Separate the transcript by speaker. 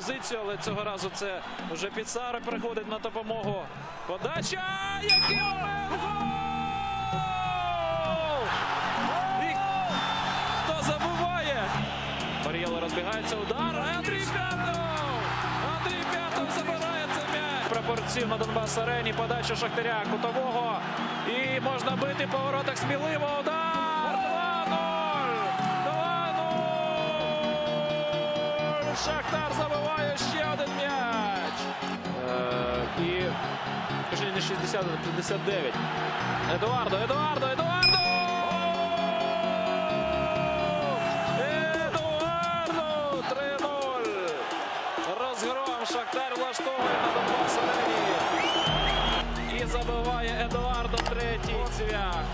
Speaker 1: позицію, але цього разу це вже Піцаро приходить на допомогу. Подача! Який момент! Гол! І хто забуває? Бар'єло розбігається удар. Андрій П'ятов! Андрій П'ятов забирає цей м'яч. Прапорців на Донбас арені. Подача Шахтаря кутового. І можна бити по воротах сміливо. Удар! Шахтар забиває ще один м'яч. Е, і точніше, не 60, а 59. Едуардо, Едуардо, Едуардо! Едуардо! 3-0. Розгром Шахтар влаштовує на Донбас арені. І забиває Едуардо третій цвях.